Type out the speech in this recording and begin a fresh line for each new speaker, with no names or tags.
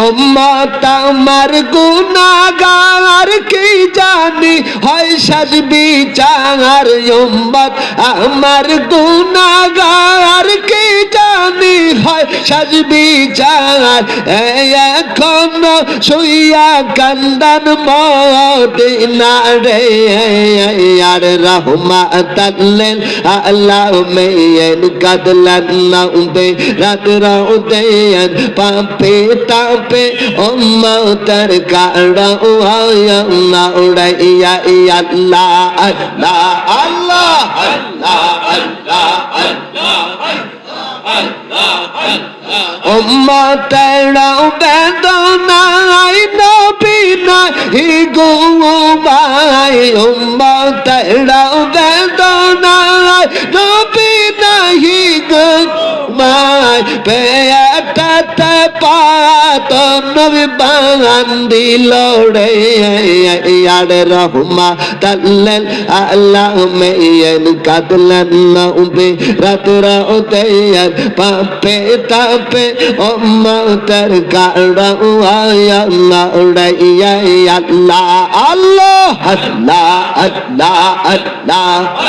উম্মত আমার গুনাগার কি জানি? হয় সাজবি চার উম্মত আমার গুনাগার সাজবি চার এখন শুইয়া কান্দান মদিনা রে, আর রহমাতাল্লিল আলামিন কাদলান নাউবে রাত রাউদেন পাপে তাপে উম্মতের কাড়া উহায়া না উড়াইয়া আল্লাহ আল্লাহ আল্লাহ আল্লাহ আল্লাহ। উম্মতের বেদনাই নবী নাহি গুমাই উম্মতের বেদনাই নবী নাহি গুমাই পেটাতে পাত নবী বান্দিল রে ইয়ার রহমা তাল্লাল আল্লাহ মেয়েন কাদলান নবে রাতরা ওতেয়ার পাপে তাপে উম্মতের কাড়া উয়া না উড়াইয়া আল্লাহ আল্লাহ আল্লাহ আল্লাহ আল্লাহ